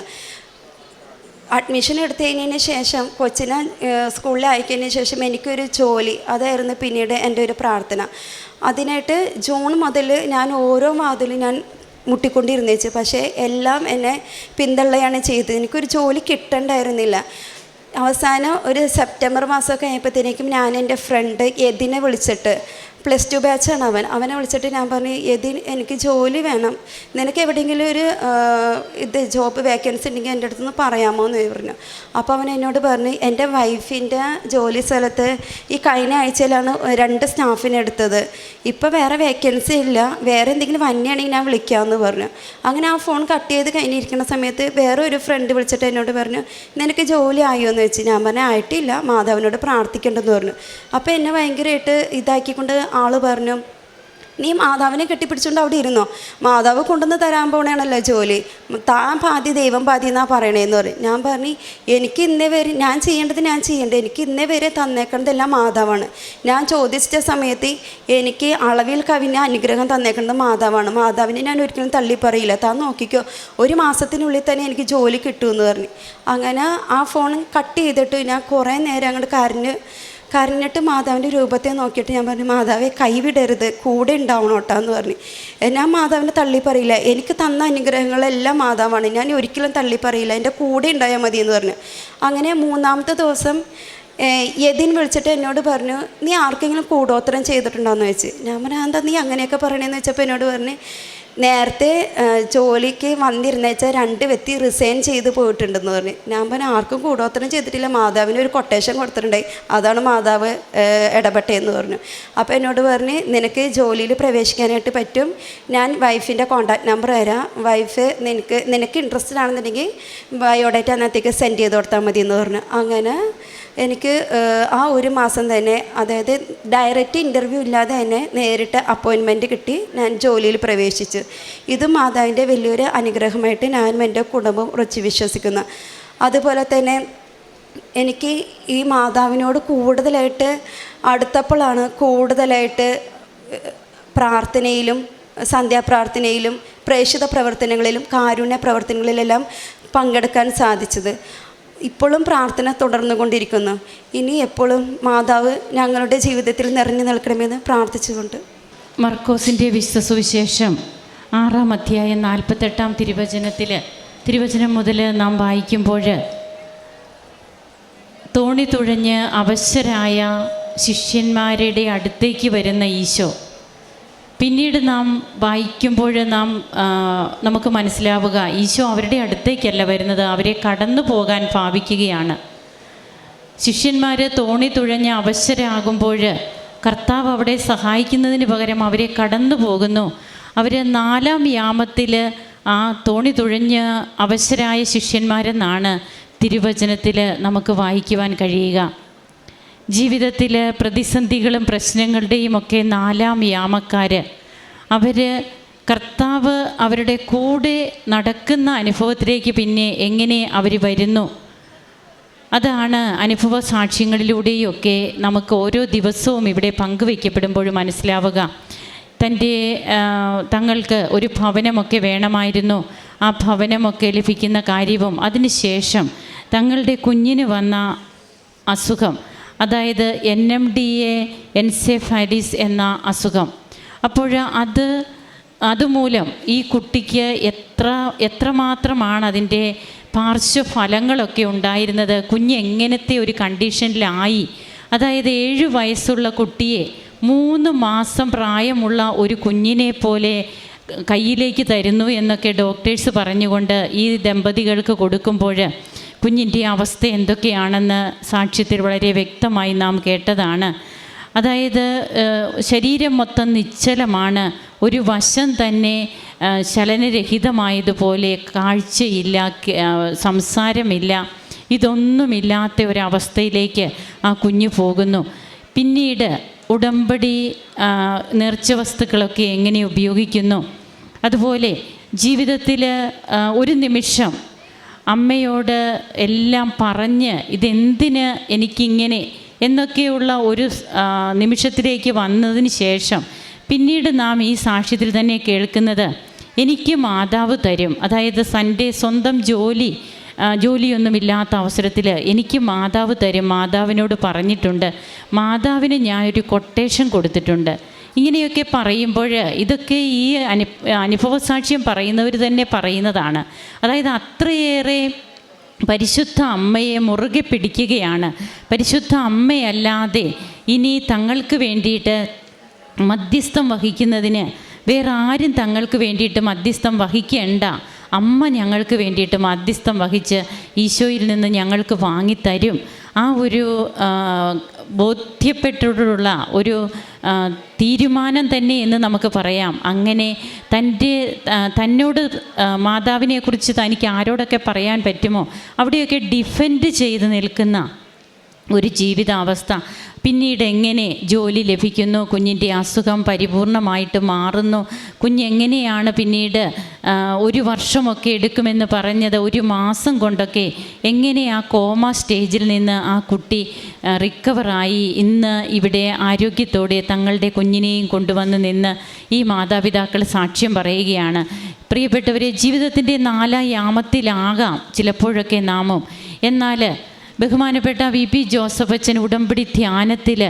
അഡ്മിഷൻ എടുത്തു കഴിഞ്ഞതിന് ശേഷം കൊച്ചിനെ സ്കൂളിൽ അയക്കുന്നതിന് ശേഷം എനിക്കൊരു ജോലി അതായിരുന്നു പിന്നീട് എന്റെ ഒരു പ്രാർത്ഥന. അതിനായിട്ട് ജൂൺ മുതൽ ഞാൻ ഓരോ മാതിലും ഞാൻ മുട്ടിക്കൊണ്ടിരുന്നേച്ച്. പക്ഷേ എല്ലാം എന്നെ പിന്തള്ളയാണ് ചെയ്തത്. എനിക്കൊരു ജോലി കിട്ടണ്ടായിരുന്നില്ല. അവസാനം ഒരു സെപ്റ്റംബർ മാസമൊക്കെ ആയപ്പോഴത്തേക്കും ഞാൻ എന്റെ ഫ്രണ്ട് യതിനെ വിളിച്ചിട്ട് പ്ലസ് ടു ബാച്ചാണ് അവൻ. അവനെ വിളിച്ചിട്ട് ഞാൻ പറഞ്ഞു എതി എനിക്ക് ജോലി വേണം. നിനക്ക് എവിടെയെങ്കിലും ഒരു ഇത് ജോബ് വേക്കൻസി ഉണ്ടെങ്കിൽ എന്റെ അടുത്ത് നിന്ന് പറയാമോ? എന്ന് പറഞ്ഞു. അപ്പോൾ അവൻ എന്നോട് പറഞ്ഞു എന്റെ വൈഫിന്റെ ജോലി സ്ഥലത്ത് ഈ കഴിഞ്ഞ ആഴ്ചയിലാണ് രണ്ട് സ്റ്റാഫിനെ എടുത്തത്. ഇപ്പോൾ വേറെ വേക്കൻസി ഇല്ല. വേറെ എന്തെങ്കിലും വന്നെയാണെങ്കിൽ ഞാൻ വിളിക്കാമെന്ന് പറഞ്ഞു. അങ്ങനെ ആ ഫോൺ കട്ട് ചെയ്ത് കഴിഞ്ഞിരിക്കുന്ന സമയത്ത് വേറെ ഒരു ഫ്രണ്ട് വിളിച്ചിട്ട് എന്നോട് പറഞ്ഞു നിനക്ക് ജോലി ആയോ? എന്ന് വെച്ച് ഞാൻ പറഞ്ഞു ആയിട്ടില്ല. മാധവനോട് പ്രാർത്ഥിക്കേണ്ടെന്ന് പറഞ്ഞു. അപ്പോൾ എന്നെ ഭയങ്കരമായിട്ട് ഇതാക്കിക്കൊണ്ട് ആൾ പറഞ്ഞു നീ മാതാവിനെ കെട്ടിപ്പിടിച്ചുകൊണ്ട് അവിടെ ഇരുന്നോ? മാതാവ് കൊണ്ടുവന്ന് തരാൻ പോണേണല്ലോ ജോലി. താൻ പാതി ദൈവം പാതി എന്നാ പറയണേന്ന് പറയും ഞാൻ പറഞ്ഞു എനിക്ക് ഇന്നേ വരെ ഞാൻ ചെയ്യേണ്ടത് ഞാൻ ചെയ്യേണ്ടത് എനിക്ക് ഇന്നേ വരെ തന്നേക്കണതെല്ലാം മാതാവാണ്. ഞാൻ ചോദിച്ച സമയത്ത് എനിക്ക് അളവിൽ കവിഞ്ഞ അനുഗ്രഹം തന്നേക്കുന്നത് മാതാവാണ്. മാതാവിനെ ഞാൻ ഒരിക്കലും തള്ളി പറയില്ല താൻ നോക്കിക്കോ ഒരു മാസത്തിനുള്ളിൽ തന്നെ എനിക്ക് ജോലി കിട്ടുമെന്ന് പറഞ്ഞു. അങ്ങനെ ആ ഫോൺ കട്ട് ചെയ്തിട്ട് ഞാൻ കുറേ നേരം അങ്ങോട്ട് കരഞ്ഞ് കരഞ്ഞിട്ട് മാതാവിന്റെ രൂപത്തെ നോക്കിയിട്ട് ഞാൻ പറഞ്ഞു മാതാവെ കൈവിടരുത് കൂടെ ഉണ്ടാവണം കേട്ടോ എന്ന് പറഞ്ഞു. ഞാൻ മാതാവിനെ തള്ളി പറയില്ല. എനിക്ക് തന്ന അനുഗ്രഹങ്ങളെല്ലാം മാതാവാണ്. ഞാൻ ഒരിക്കലും തള്ളി പറയില്ല. എന്റെ കൂടെ ഉണ്ടായാൽ മതി എന്ന് പറഞ്ഞു. അങ്ങനെ മൂന്നാമത്തെ ദിവസം യതിൻ വിളിച്ചിട്ട് എന്നോട് പറഞ്ഞു നീ ആർക്കെങ്കിലും കൂടോത്രം ചെയ്തിട്ടുണ്ടോ? എന്ന് വെച്ച് ഞാൻ പറഞ്ഞു എന്താ നീ അങ്ങനെയൊക്കെ പറയണേന്ന് വെച്ചപ്പോൾ എന്നോട് പറഞ്ഞു നേരത്തെ ജോലിക്ക് വന്നിരുന്ന വെച്ചാൽ രണ്ട് വ്യക്തി റിസൈൻ ചെയ്ത് പോയിട്ടുണ്ടെന്ന് പറഞ്ഞു. ഞാൻ പറഞ്ഞു ആർക്കും കൂടോത്തരം ചെയ്തിട്ടില്ല. മാതാവിന് ഒരു കൊട്ടേഷൻ കൊടുത്തിട്ടുണ്ടായി. അതാണ് മാതാവ് ഇടപെട്ടതെന്ന് പറഞ്ഞു. അപ്പോൾ എന്നോട് പറഞ്ഞ് നിനക്ക് ജോലിയിൽ പ്രവേശിക്കാനായിട്ട് പറ്റും. ഞാൻ വൈഫിന്റെ കോൺടാക്ട് നമ്പർ തരാം. വൈഫ് നിനക്ക് നിനക്ക് ഇൻട്രസ്റ്റഡ് ആണെന്നുണ്ടെങ്കിൽ ബയോഡേറ്റ അന്നത്തേക്ക് സെൻഡ് ചെയ്ത് കൊടുത്താൽ മതി എന്ന് പറഞ്ഞു. അങ്ങനെ എനിക്ക് ആ ഒരു മാസം തന്നെ അതായത് ഡയറക്റ്റ് ഇന്റർവ്യൂ ഇല്ലാതെ തന്നെ നേരിട്ട് അപ്പോയിൻമെന്റ് കിട്ടി ഞാൻ ജോലിയിൽ പ്രവേശിച്ചു. ഇത് മാതാവിന്റെ വലിയൊരു അനുഗ്രഹമായിട്ട് ഞാനും എന്റെ കുടുംബം ഉറച്ചു വിശ്വസിക്കുന്നു. അതുപോലെ തന്നെ എനിക്ക് ഈ മാതാവിനോട് കൂടുതലായിട്ട് അടുത്തപ്പോഴാണ് കൂടുതലായിട്ട് പ്രാർത്ഥനയിലും സന്ധ്യാപ്രാർത്ഥനയിലും പ്രേക്ഷിത പ്രവർത്തനങ്ങളിലും കാരുണ്യ പ്രവർത്തനങ്ങളിലെല്ലാം പങ്കെടുക്കാൻ സാധിച്ചത്. ഇപ്പോഴും പ്രാർത്ഥന തുടർന്നു കൊണ്ടിരിക്കുന്നു. ഇനി എപ്പോഴും മാതാവ് ഞങ്ങളുടെ ജീവിതത്തിൽ നിറഞ്ഞു നിൽക്കണമെന്ന് പ്രാർത്ഥിച്ചുകൊണ്ട്. മർക്കോസിന്റെ വിശ്വസുവിശേഷം ആറാം അധ്യായം നാൽപ്പത്തെട്ടാം തിരുവചനത്തിൽ തിരുവചനം മുതൽ നാം വായിക്കുമ്പോൾ തോണി തുഴഞ്ഞ് അവശരായ ശിഷ്യന്മാരുടെ അടുത്തേക്ക് വരുന്ന ഈശോ പിന്നീട് നാം വായിക്കുമ്പോൾ നാം നമുക്ക് മനസ്സിലാവുക ഈശോ അവരുടെ അടുത്തേക്കല്ല വരുന്നത് അവരെ കടന്നു പോകാൻ ഭാവിക്കുകയാണ്. ശിഷ്യന്മാർ തോണി തുഴഞ്ഞ് അവശരാകുമ്പോൾ കർത്താവ് അവിടെ സഹായിക്കുന്നതിന് പകരം അവരെ കടന്നു പോകുന്നു. അവർ നാലാം യാമത്തിൽ ആ തോണി തുഴഞ്ഞ് അവശരായ ശിഷ്യന്മാരെന്നാണ് തിരുവചനത്തിൽ നമുക്ക് വായിക്കുവാൻ കഴിയുക. ജീവിതത്തിൽ പ്രതിസന്ധികളും പ്രശ്നങ്ങളുടെയും ഒക്കെ നാലാം യാമക്കാർ അവർ കർത്താവ് അവരുടെ കൂടെ നടക്കുന്ന അനുഭവത്തിലേക്ക് പിന്നെ എങ്ങനെ അവർ വരുന്നു? അതാണ് അനുഭവ സാക്ഷ്യങ്ങളിലൂടെയൊക്കെ നമുക്ക് ഓരോ ദിവസവും ഇവിടെ പങ്കുവയ്ക്കപ്പെടുമ്പോഴും മനസ്സിലാവുക. തന്റെ തങ്ങൾക്ക് ഒരു ഭവനമൊക്കെ വേണമായിരുന്നു. ആ ഭവനമൊക്കെ ലഭിക്കുന്ന കാര്യവും അതിനുശേഷം തങ്ങളുടെ കുഞ്ഞിന് വന്ന അസുഖം. അതായത് N M D A encephalitis എന്ന അസുഖം. അപ്പോൾ അത് അതുമൂലം ഈ കുട്ടിക്ക് എത്ര എത്രമാത്രമാണ് അതിന്റെ പാർശ്വഫലങ്ങളൊക്കെ ഉണ്ടായിരുന്നത്? കുഞ്ഞ് എങ്ങനത്തെ ഒരു കണ്ടീഷനിലായി? അതായത് ഏഴ് വയസ്സുള്ള കുട്ടിയെ മൂന്ന് മാസം പ്രായമുള്ള ഒരു കുഞ്ഞിനെ പോലെ കയ്യിലേക്ക് തരുന്നു എന്നൊക്കെ ഡോക്ടേഴ്സ് പറഞ്ഞുകൊണ്ട് ഈ ദമ്പതികൾക്ക് കൊടുക്കുമ്പോൾ കുഞ്ഞിന്റെ അവസ്ഥ എന്തൊക്കെയാണെന്ന് സാക്ഷ്യത്തിൽ വളരെ വ്യക്തമായി നാം കേട്ടതാണ്. അതായത് ശരീരം മൊത്തം നിശ്ചലമാണ്. ഒരു വശം തന്നെ ചലനരഹിതമായതുപോലെ കാഴ്ചയില്ല സംസാരമില്ല. ഇതൊന്നുമില്ലാത്ത ഒരവസ്ഥയിലേക്ക് ആ കുഞ്ഞ് പോകുന്നു. പിന്നീട് ഉടമ്പടി നേർച്ച വസ്തുക്കളൊക്കെ എങ്ങനെ ഉപയോഗിക്കുന്നു? അതുപോലെ ജീവിതത്തിൽ ഒരു നിമിഷം അമ്മയോട് എല്ലാം പറഞ്ഞ് ഇതെന്തിന് എനിക്കിങ്ങനെ എന്നൊക്കെയുള്ള ഒരു നിമിഷത്തിലേക്ക് വന്നതിന് ശേഷം പിന്നീട് നാം ഈ സാക്ഷ്യത്തിൽ തന്നെ കേൾക്കുന്നത് എനിക്ക് മാതാവ് തരും. അതായത് സന്റെ സ്വന്തം ജോലി ജോലിയൊന്നുമില്ലാത്ത അവസരത്തിൽ എനിക്ക് മാതാവ് തരും. മാതാവിനോട് പറഞ്ഞിട്ടുണ്ട്. മാതാവിന് ഞാനൊരു കൊട്ടേഷൻ കൊടുത്തിട്ടുണ്ട്. ഇങ്ങനെയൊക്കെ പറയുമ്പോൾ ഇതൊക്കെ ഈ അനു അനുഭവ സാക്ഷ്യം പറയുന്നവർ തന്നെ പറയുന്നതാണ്. അതായത് അത്രയേറെ പരിശുദ്ധ അമ്മയെ മുറുകെ പിടിക്കുകയാണ്. പരിശുദ്ധ അമ്മയല്ലാതെ ഇനി തങ്ങൾക്ക് വേണ്ടിയിട്ട് മധ്യസ്ഥം വഹിക്കുന്നതിന് വേറെ ആരും തങ്ങൾക്ക് വേണ്ടിയിട്ട് മധ്യസ്ഥം വഹിക്കേണ്ട അമ്മ ഞങ്ങൾക്ക് വേണ്ടിയിട്ട് മധ്യസ്ഥം വഹിച്ച് ഈശോയിൽ നിന്ന് ഞങ്ങൾക്ക് വാങ്ങിത്തരും. ആ ഒരു ബോധ്യപ്പെട്ടിട്ടുള്ള ഒരു തീരുമാനം തന്നെ എന്ന് നമുക്ക് പറയാം. അങ്ങനെ തന്റെ തന്നോട് മാതാവിനെക്കുറിച്ച് തനിക്ക് ആരോടൊക്കെ പറയാൻ പറ്റുമോ? അവിടെയൊക്കെ ഡിഫെൻഡ് ചെയ്ത് നിൽക്കുന്ന ഒരു ജീവിതാവസ്ഥ. പിന്നീട് എങ്ങനെ ജോലി ലഭിക്കുന്നു? കുഞ്ഞിന്റെ അസുഖം പരിപൂർണമായിട്ട് മാറുന്നു. കുഞ്ഞെങ്ങനെയാണ് പിന്നീട് ഒരു വർഷമൊക്കെ എടുക്കുമെന്ന് പറഞ്ഞത്? ഒരു മാസം കൊണ്ടൊക്കെ എങ്ങനെ ആ കോമ സ്റ്റേജിൽ നിന്ന് ആ കുട്ടി റിക്കവറായി? ഇന്ന് ഇവിടെ ആരോഗ്യത്തോടെ തങ്ങളുടെ കുഞ്ഞിനെയും കൊണ്ടുവന്ന് നിന്ന് ഈ മാതാപിതാക്കൾ സാക്ഷ്യം പറയുകയാണ്. പ്രിയപ്പെട്ടവരെ ജീവിതത്തിന്റെ നാലാം യാമത്തിലാകാം ചിലപ്പോഴൊക്കെ നാമം. എന്നാൽ ബഹുമാനപ്പെട്ട വി പി ജോസഫ് അച്ഛൻ ഉടമ്പടി ധ്യാനത്തിൽ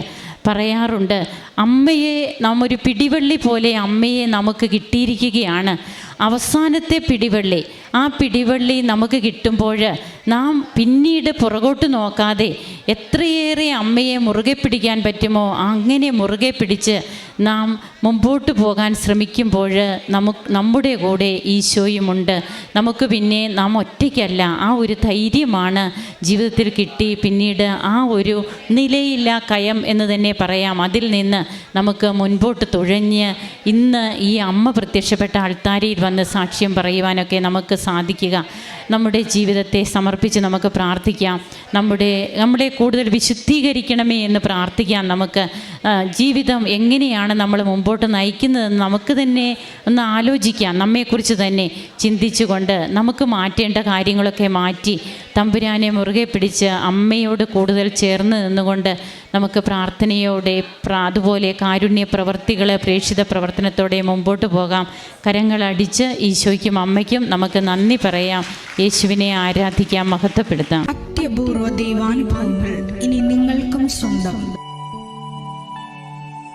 പറയാറുണ്ട് അമ്മയെ നാം ഒരു പിടിവള്ളി പോലെ അമ്മയെ നമുക്ക് കിട്ടിയിരിക്കുകയാണ്. അവസാനത്തെ പിടിവള്ളി ആ പിടിവള്ളി നമുക്ക് കിട്ടുമ്പോൾ നാം പിന്നീട് പുറകോട്ട് നോക്കാതെ എത്രയേറെ അമ്മയെ മുറുകെ പിടിക്കാൻ പറ്റുമോ അങ്ങനെ മുറുകെ പിടിച്ച് നാം മുമ്പോട്ട് പോകാൻ ശ്രമിക്കുമ്പോൾ നമുക്ക് നമ്മുടെ കൂടെ ഈശോയുമുണ്ട്. നമുക്ക് പിന്നെ നാം ഒറ്റയ്ക്കല്ല ആ ഒരു ധൈര്യമാണ് ജീവിതത്തിൽ കിട്ടി. പിന്നീട് ആ ഒരു നിലയില്ല കയം എന്ന് തന്നെ പറയാം. അതിൽ നിന്ന് നമുക്ക് മുൻപോട്ട് തുഴഞ്ഞ് ഇന്ന് ഈ അമ്മ പ്രത്യക്ഷപ്പെട്ട ആൾത്താരയിൽ വന്ന് സാക്ഷ്യം പറയുവാനൊക്കെ നമുക്ക് സാധിക്കുക. നമ്മുടെ ജീവിതത്തെ സമർപ്പിച്ച് നമുക്ക് പ്രാർത്ഥിക്കാം. നമ്മുടെ നമ്മുടെ കൂടുതൽ വിശുദ്ധീകരിക്കണമേ എന്ന് പ്രാർത്ഥിക്കാം നമുക്ക്. ജീവിതം എങ്ങനെയാണ് നമ്മൾ മുമ്പോട്ട് നയിക്കുന്നതെന്ന് നമുക്ക് തന്നെ ഒന്ന് ആലോചിക്കാം. നമ്മെക്കുറിച്ച് തന്നെ ചിന്തിച്ചുകൊണ്ട് നമുക്ക് മാറ്റേണ്ട കാര്യങ്ങളൊക്കെ മാറ്റി തമ്പുരാനെ മുറുകെ പിടിച്ച് അമ്മയോട് കൂടുതൽ ചേർന്ന് നിന്നുകൊണ്ട് നമുക്ക് പ്രാർത്ഥനയോടെ അതുപോലെ കാരുണ്യ പ്രവർത്തികൾ പ്രേക്ഷിത പ്രവർത്തനത്തോടെ മുമ്പോട്ട് പോകാം. കരങ്ങളടിച്ച് ഈശോയ്ക്കും അമ്മയ്ക്കും നമുക്ക് നന്ദി പറയാം. യേശുവിനെ ആരാധിക്കാം മഹത്വപ്പെടുത്താം. അത്യപൂർവ ദൈവാനുഭവങ്ങൾ ഇനി നിങ്ങൾക്കും സ്വന്തം.